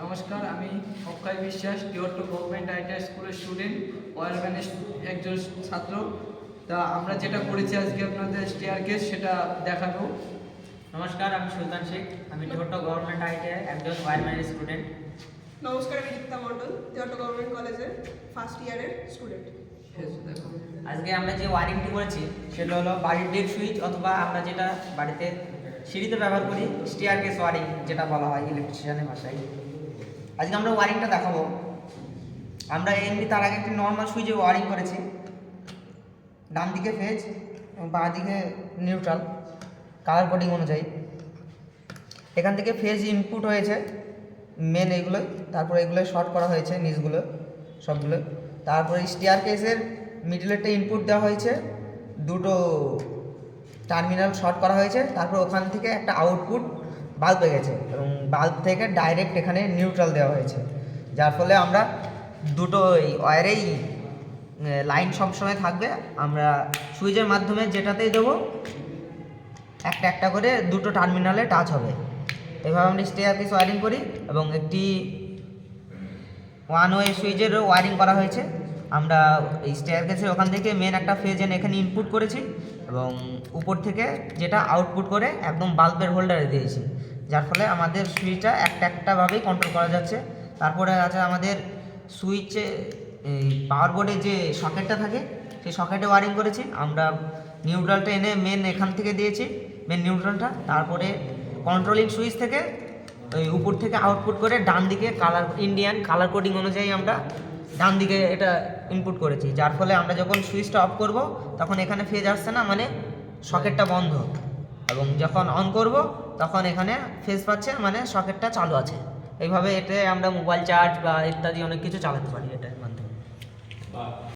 নমস্কার আমি অক্ষয় বিশ্বাস ডিওর টু গভর্নমেন্ট আইটিআই স্কুলের স্টুডেন্ট ওয়ারম্যানের একজন ছাত্র। তা আমরা যেটা করেছি আজকে আপনাদের স্টেয়ার কেস সেটা দেখাবো। নমস্কার আমি সুলতান শেখ আমি ছোট্ট গভর্নমেন্ট আইটিআই একজন ওয়ারম্যান স্টুডেন্ট নমস্কার আমি দীপ্তা মণ্ডল দেওয়াটা গভর্নমেন্ট কলেজের ফার্স্ট ইয়ারের স্টুডেন্ট দেখো। আজকে আমরা যে ওয়ারিংটি করেছি সেটা হলো বাড়ির ডেক সুইচ অথবা আমরা যেটা বাড়িতে সিঁড়িতে ব্যবহার করি স্টিয়ার কেস ওয়ারিং যেটা বলা হয় ইলেকট্রিশিয়ানের ভাষায়। আজকে আমরা ওয়ারিংটা দেখাবো। আমরা এমনি তার আগে একটি নর্মাল সুইচে ওয়ারিং করেছি। ডান দিকে ফেজ এবং বাঁ দিকে নিউট্রাল কালার কোডিং অনুযায়ী। এখান থেকে ফেজ ইনপুট হয়েছে মেন এগুলো, তারপরে এগুলো শর্ট করা হয়েছে নিচগুলো, সবগুলো। তারপরে স্টিয়ার কেসের মিডলেরটা ইনপুট দেওয়া হয়েছে, দুটো টার্মিনাল শর্ট করা হয়েছে, তারপর ওখান থেকে একটা আউটপুট বাল্ব হয়ে গেছে এবং বাল্ব থেকে ডাইরেক্ট এখানে নিউট্রাল দেওয়া হয়েছে। যার ফলে আমরা দুটো এই ওয়ারেই লাইন সবসময় থাকবে। আমরা সুইচের মাধ্যমে যেটাতেই দেবো, একটা একটা করে দুটো টার্মিনালে টাচ হবে। এভাবে আমরা স্টেয়ার পিস ওয়ারিং করি এবং একটি ওয়ান ওয়ে সুইচেরও ওয়ারিং করা হয়েছে। আমরা এই স্টেয়ার গেছে ওখান থেকে মেন একটা ফেজ এনে এখানে ইনপুট করেছি এবং উপর থেকে যেটা আউটপুট করে একদম বাল্বের হোল্ডারে দিয়েছি। যার ফলে আমাদের সুইচটা একটা একটাভাবেই কন্ট্রোল করা যাচ্ছে। তারপরে আছে আমাদের সুইচে এই পাওয়ার বোর্ডে যে সকেটটা থাকে, সেই সকেটে ওয়ারিং করেছি। আমরা নিউট্রালটা এনে মেন এখান থেকে দিয়েছি মেন নিউট্রালটা তারপরে কন্ট্রোলিং সুইচ থেকে ওই উপর থেকে আউটপুট করে ডান দিকে কালার ইন্ডিয়ান কালার কোডিং অনুযায়ী আমরা ডান দিকে এটা ইনপুট করেছি, যার ফলে আমরা যখন সুইচটা অফ করব, তখন এখানে ফেজ আসছে না মানে সকেটটা বন্ধ। এবং যখন অন করব, তখন এখানে ফেজ পাচ্ছে মানে সকেটটা চালু আছে। এইভাবে এতে আমরা মোবাইল চার্জ বা ইত্যাদি অনেক কিছু চালাতে পারি এটার মাধ্যমে।